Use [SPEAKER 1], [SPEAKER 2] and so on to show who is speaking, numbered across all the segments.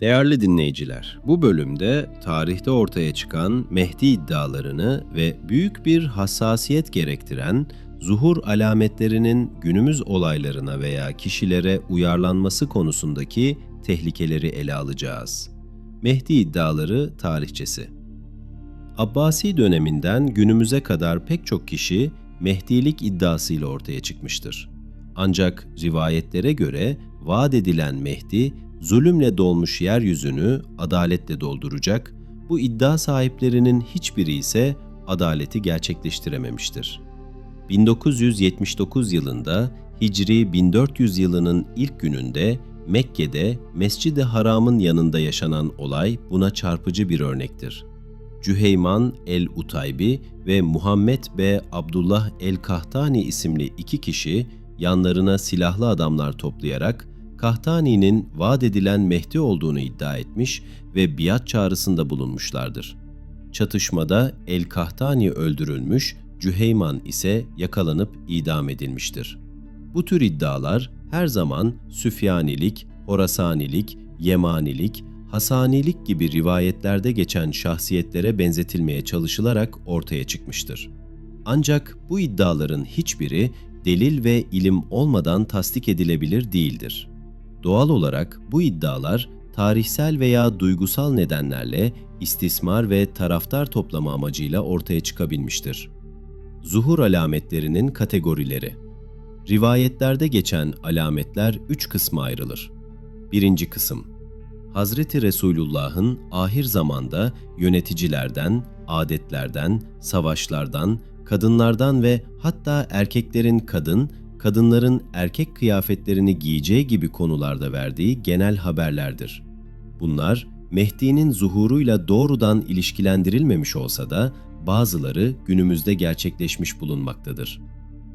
[SPEAKER 1] Değerli dinleyiciler, bu bölümde tarihte ortaya çıkan Mehdi iddialarını ve büyük bir hassasiyet gerektiren zuhur alametlerinin günümüz olaylarına veya kişilere uyarlanması konusundaki tehlikeleri ele alacağız. Mehdi iddiaları tarihçesi Abbasi döneminden günümüze kadar pek çok kişi Mehdilik iddiasıyla ortaya çıkmıştır. Ancak rivayetlere göre vaat edilen Mehdi, zulümle dolmuş yeryüzünü adaletle dolduracak, bu iddia sahiplerinin hiçbiri ise adaleti gerçekleştirememiştir. 1979 yılında Hicri 1400 yılının ilk gününde Mekke'de Mescid-i Haram'ın yanında yaşanan olay buna çarpıcı bir örnektir. Cüheyman el-Utaybi ve Muhammed B. Abdullah el-Kahtani isimli iki kişi yanlarına silahlı adamlar toplayarak Kahtani'nin vaat edilen Mehdi olduğunu iddia etmiş ve biat çağrısında bulunmuşlardır. Çatışmada El-Kahtani öldürülmüş, Cüheyman ise yakalanıp idam edilmiştir. Bu tür iddialar her zaman Süfyanilik, Horasanilik, Yemanilik, Hasanilik gibi rivayetlerde geçen şahsiyetlere benzetilmeye çalışılarak ortaya çıkmıştır. Ancak bu iddiaların hiçbiri delil ve ilim olmadan tasdik edilebilir değildir. Doğal olarak bu iddialar tarihsel veya duygusal nedenlerle istismar ve taraftar toplama amacıyla ortaya çıkabilmiştir. Zuhur alametlerinin kategorileri Rivayetlerde geçen alametler üç kısma ayrılır. Birinci kısım Hazreti Resulullah'ın ahir zamanda yöneticilerden, adetlerden, savaşlardan, kadınlardan ve hatta erkeklerin kadın, kadınların erkek kıyafetlerini giyeceği gibi konularda verdiği genel haberlerdir. Bunlar Mehdi'nin zuhuruyla doğrudan ilişkilendirilmemiş olsa da bazıları günümüzde gerçekleşmiş bulunmaktadır.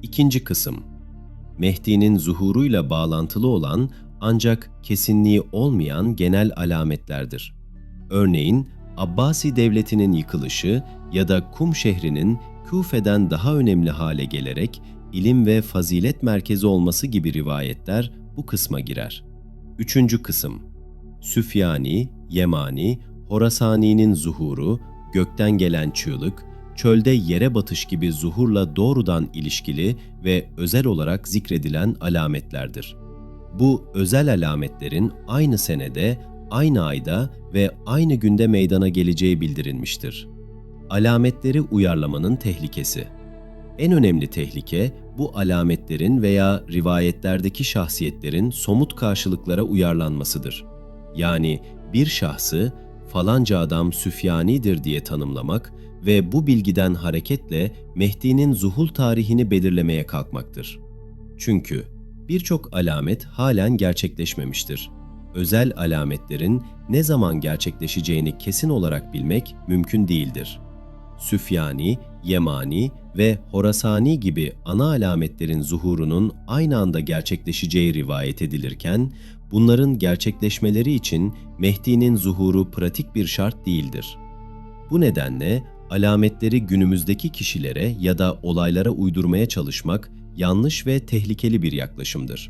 [SPEAKER 1] İkinci kısım Mehdi'nin zuhuruyla bağlantılı olan ancak kesinliği olmayan genel alametlerdir. Örneğin Abbasi devletinin yıkılışı ya da Kum şehrinin Küfe'den daha önemli hale gelerek ilim ve fazilet merkezi olması gibi rivayetler bu kısma girer. Üçüncü kısım Süfyani, Yemani, Horasani'nin zuhuru, gökten gelen çığlık, çölde yere batış gibi zuhurla doğrudan ilişkili ve özel olarak zikredilen alametlerdir. Bu özel alametlerin aynı senede, aynı ayda ve aynı günde meydana geleceği bildirilmiştir. Alametleri uyarlamanın tehlikesi En önemli tehlike bu alametlerin veya rivayetlerdeki şahsiyetlerin somut karşılıklara uyarlanmasıdır. Yani bir şahsı falanca adam Süfyani'dir diye tanımlamak ve bu bilgiden hareketle Mehdi'nin zuhul tarihini belirlemeye kalkmaktır. Çünkü birçok alamet halen gerçekleşmemiştir. Özel alametlerin ne zaman gerçekleşeceğini kesin olarak bilmek mümkün değildir. Süfyani, Yemani ve Horasani gibi ana alametlerin zuhurunun aynı anda gerçekleşeceği rivayet edilirken, bunların gerçekleşmeleri için Mehdi'nin zuhuru pratik bir şart değildir. Bu nedenle alametleri günümüzdeki kişilere ya da olaylara uydurmaya çalışmak yanlış ve tehlikeli bir yaklaşımdır.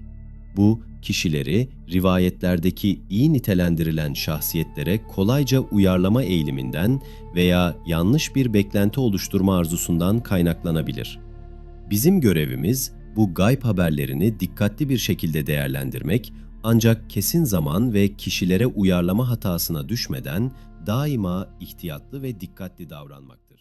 [SPEAKER 1] Bu, kişileri rivayetlerdeki iyi nitelendirilen şahsiyetlere kolayca uyarlama eğiliminden veya yanlış bir beklenti oluşturma arzusundan kaynaklanabilir. Bizim görevimiz bu gayb haberlerini dikkatli bir şekilde değerlendirmek ancak kesin zaman ve kişilere uyarlama hatasına düşmeden daima ihtiyatlı ve dikkatli davranmaktır.